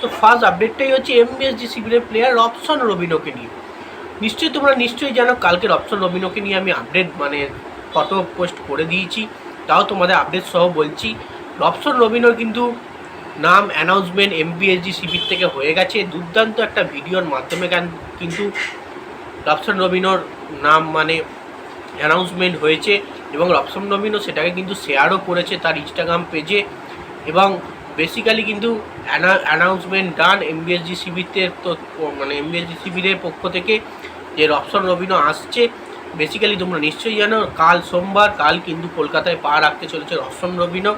তো ফার্স্ট আপডেটটাই হচ্ছে এমবিএসজি শিবিরের প্লেয়ার রবসন রবিনোকে নিয়ে। নিশ্চয়ই তোমরা নিশ্চয়ই জানো, কালকে রবসন রবিনোকে নিয়ে আমি আপডেট মানে ফটো পোস্ট করে দিয়েছি, তাও তোমাদের আপডেট সহ বলছি। রবসন রবিনোর কিন্তু নাম অ্যানাউন্সমেন্ট এমবিএসজি শিবির থেকে হয়ে গেছে। দুর্দান্ত একটা ভিডিওর মাধ্যমে কেন- কিন্তু রবসন রবিনোর নাম মানে অ্যানাউন্সমেন্ট হয়েছে এবং রবসন রবিনো সেটাকে কিন্তু শেয়ারও করেছে তার ইনস্টাগ্রাম পেজে এবং বেসিক্যালি কিন্তু অ্যানাউন্সমেন্ট ডান এমবিএসজি শিবিরের তো মানে এমবিএসজি শিবিরের পক্ষ থেকে যে রবসন রবিনও আসছে বেসিক্যালি তোমরা নিশ্চয়ই জানো, কাল সোমবার, কাল কিন্তু কলকাতায় পা রাখতে চলেছে রবসন রবিনও।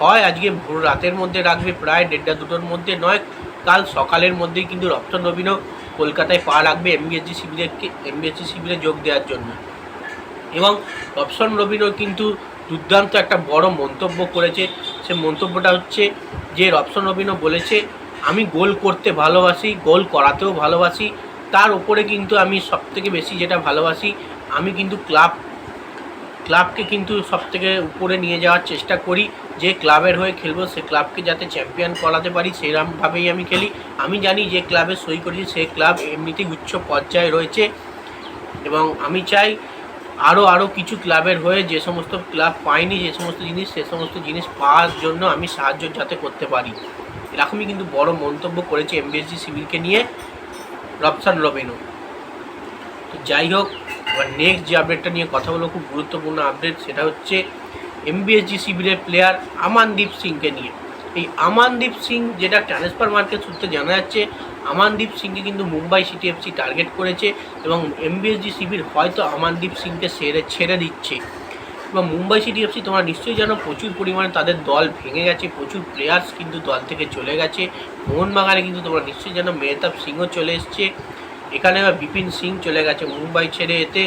হয় আজকে ভোর রাতের মধ্যে রাখবে, প্রায় দেড়টা দুটোর মধ্যে নয়, কাল সকালের মধ্যেই কিন্তু রবসন রবিনও কলকাতায় পা রাখবে এমবিএসজি শিবিরে এমবিএসজি শিবিরে যোগ দেওয়ার জন্য। এবং রবসন রবিনও কিন্তু দুর্দান্ত একটা বড় মন্তব্য করেছে। সে মন্তব্যটা হচ্ছে যে রবসন রবিনও বলেছে, আমি গোল করতে ভালোবাসি, গোল করাতেও ভালোবাসি। তার উপরে কিন্তু আমি সবথেকে বেশি যেটা ভালোবাসি, আমি কিন্তু ক্লাব, ক্লাবকে কিন্তু সবথেকে উপরে নিয়ে যাওয়ার চেষ্টা করি। যে ক্লাবের হয়ে খেলব, সে ক্লাবকে যাতে চ্যাম্পিয়ন করাতে পারি সেরকমভাবেই আমি খেলি। আমি জানি যে ক্লাবে সই করেছি সেই ক্লাব এমনিতেই উচ্চ পর্যায়ে রয়েছে এবং আমি চাই আরও আরও কিছু ক্লাবের হয়ে যে সমস্ত ক্লাব পায়নি, যে সমস্ত জিনিস, সে সমস্ত জিনিস পাওয়ার জন্য আমি সাহায্য যাতে করতে পারি। এরকমই কিন্তু বড় মন্তব্য করেছে এমবিএসজি সিভিলকে নিয়ে রবসান রবিনও তো যাই হোক, এবার নেক্সট যে আপডেটটা নিয়ে কথা বলব, খুব গুরুত্বপূর্ণ আপডেট সেটা হচ্ছে এমবিএসজি শিবিরের প্লেয়ার আমানদীপ সিংকে নিয়ে। এই আমানদীপ সিং যেটা ট্রান্সফার মার্কেট সূত্রে জানা যাচ্ছে, আমানদীপ সিংকে কিন্তু মুম্বাই সিটি এফসি টার্গেট করেছে এবং এমবিএসজি শিবির হয়তো আমানদীপ সিংকে সেরে, ছেড়ে দিচ্ছে। এবং মুম্বাই সিটি এফসি তোমরা নিশ্চয়ই জানো, প্রচুর পরিমাণে তাদের দল ভেঙে গেছে, প্রচুর প্লেয়ার্স কিন্তু দল থেকে চলে গেছে। মোহনবাগানে কিন্তু তোমরা নিশ্চয়ই জানো, মেহতাব সিংও চলে এসছে। এখানে বিপিন সিং চলে গেছে মুম্বাই ছেড়ে এতে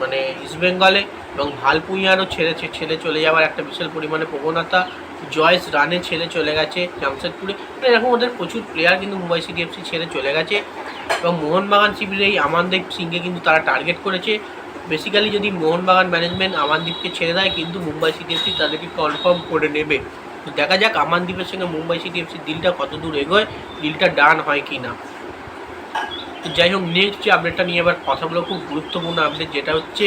মানে ইস্টবেঙ্গলে এবং ভালপুইয়ারও ছেড়ে ছেড়ে চলে যাওয়ার একটা বিশাল পরিমাণে প্রবণতা। জয়েস রানে ছেড়ে চলে গেছে জামশেদপুরে। মানে এরকম ওদের প্রচুর প্লেয়ার কিন্তু মুম্বাই সিটি এফসি ছেড়ে চলে গেছে। এবং মোহনবাগান শিবিরে এই আমানদীপ সিংকে কিন্তু তারা টার্গেট করেছে। বেসিক্যালি যদি মোহনবাগান ম্যানেজমেন্ট আমানদীপকে ছেড়ে দেয়, কিন্তু মুম্বাই সিটি এফসি তাদেরকে কনফার্ম করে নেবে। তো দেখা যাক আমানদীপের সঙ্গে মুম্বাই সিটি ডিলটা কত দূর এগোয় ডিলটা ডান হয় কি না তো যাই হোক নেক্সট যে আপডেটটা নিয়ে এবার কথা খুব গুরুত্বপূর্ণ আপডেট যেটা হচ্ছে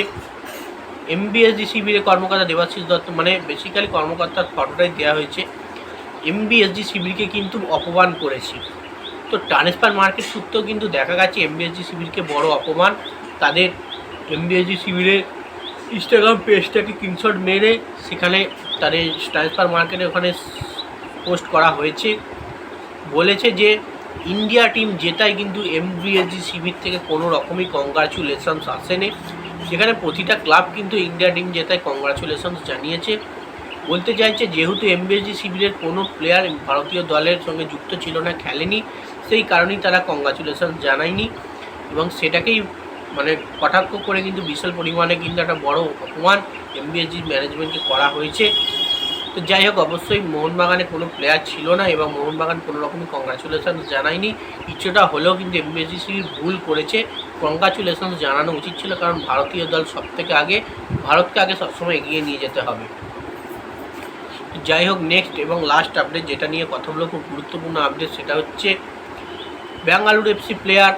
এমবিএসডি শিবিরে কর্মকর্তা দেবাশিস দত্ত মানে বেসিক্যালি কর্মকর্তার ফটোটাই দেওয়া হয়েছে। এমবিএসডি শিবিরকে কিন্তু অপমান করেছে। তো ট্রান্সফার মার্কেট সূত্রেও কিন্তু দেখা গেছে এমবিএসডি শিবিরকে বড় অপমান। তাদের এমবিএসডি শিবিরের ইনস্টাগ্রাম পেজটাকে স্ক্রিনশট মেরে সেখানে তাদের ট্রান্সফার মার্কেটে ওখানে পোস্ট করা হয়েছে। বলেছে যে ইন্ডিয়া টিম জেতায় কিন্তু এমবিএসজি শিবির থেকে কোনো রকমই কংগ্রাচুলেশনস আসেনি। সেখানে প্রতিটা ক্লাব কিন্তু ইন্ডিয়া টিম জেতায় কংগ্রাচুলেশনস জানিয়েছে। বলতে চাইছে যেহেতু এমবিএসজি শিবিরের কোনো প্লেয়ার ভারতীয় দলের সঙ্গে যুক্ত ছিল না, খেলেনি, সেই কারণেই তারা কংগ্রাচুলেশন জানায়নি এবং সেটাকেই মানে কটাক্ষ করে কিন্তু বিশাল পরিমাণে কিন্তু একটা বড় অপমান এমবিএসজি ম্যানেজমেন্টকে করা হয়েছে। তো যাই হোক, অবশ্যই মোহনবাগানে কোনো প্লেয়ার ছিল না এবং মোহনবাগান কোনো রকমই কংগ্রাচুলেশন জানায়নি। কিছুটা হলেও কিন্তু এমবিএসসি ভুল করেছে। কংগ্রাচুলেশন জানানো উচিত ছিল, কারণ ভারতীয় দল সব থেকে আগে, ভারতকে আগে সবসময় এগিয়ে নিয়ে যেতে হবে। যাই হোক নেক্সট এবং লাস্ট আপডেট যেটা নিয়ে কথা বলব খুব গুরুত্বপূর্ণ আপডেট সেটা হচ্ছে Bengaluru F C player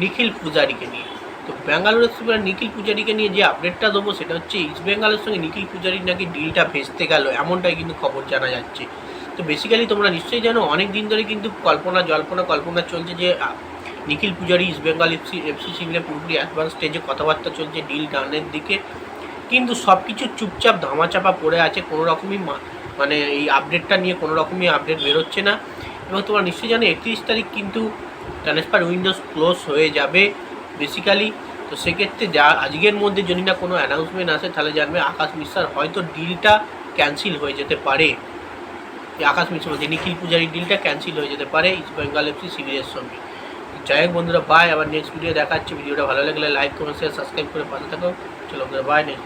Nikhil পূজারিকে নিয়ে। তো Bengaluru F C player Nikhil পূজারিকে নিয়ে যে আপডেটটা দেবো, সেটা হচ্ছে ইস্ট বেঙ্গলের সঙ্গে নিখিল পূজারির নাকি ডিলটা ভেস্তে গেল, এমনটাই কিন্তু খবর জানা যাচ্ছে। তো বেসিক্যালি তোমরা নিশ্চয়ই জানো, অনেক দিন ধরে কিন্তু কল্পনা জল্পনা কল্পনা চলছে যে Nikhil Pujari East Bengal FC FC শিবিরে পুরোপুরি অ্যাডভান্স স্টেজে কথাবার্তা চলছে ডিল ডানের দিকে। কিন্তু সব কিছু চুপচাপ ধামাচাপা পড়ে আছে কোনো রকমই মানে এই আপডেটটা নিয়ে কোনো রকমই আপডেট বেরোচ্ছে না। এবং তোমরা নিশ্চয়ই জানো, একত্রিশ তারিখ কিন্তু ট্রান্সফার উইন্ডোজ ক্লোজ হয়ে যাবে বেসিক্যালি তো সেক্ষেত্রে যা আজকের মধ্যে যদি না কোনো অ্যানাউন্সমেন্ট আসে, তাহলে জানবে আকাশ মিশ্রার হয়তো ডিলটা ক্যান্সেল হয়ে যেতে পারে। আকাশ মিশ্র বলছে নিখিল পূজারির ডিলটা ক্যান্সেল হয়ে যেতে পারে ইস্ট বেঙ্গল এফসি শিবিরের সঙ্গে। যাই হোক বন্ধুরা বাই আবার নেক্সট ভিডিও দেখাচ্ছি। ভিডিওটা ভালো লাগলে লাইক কমেন্ট শেয়ার সাবস্ক্রাইব করে পাশে থাকো। চলো বন্ধুরা বাই নেক্সট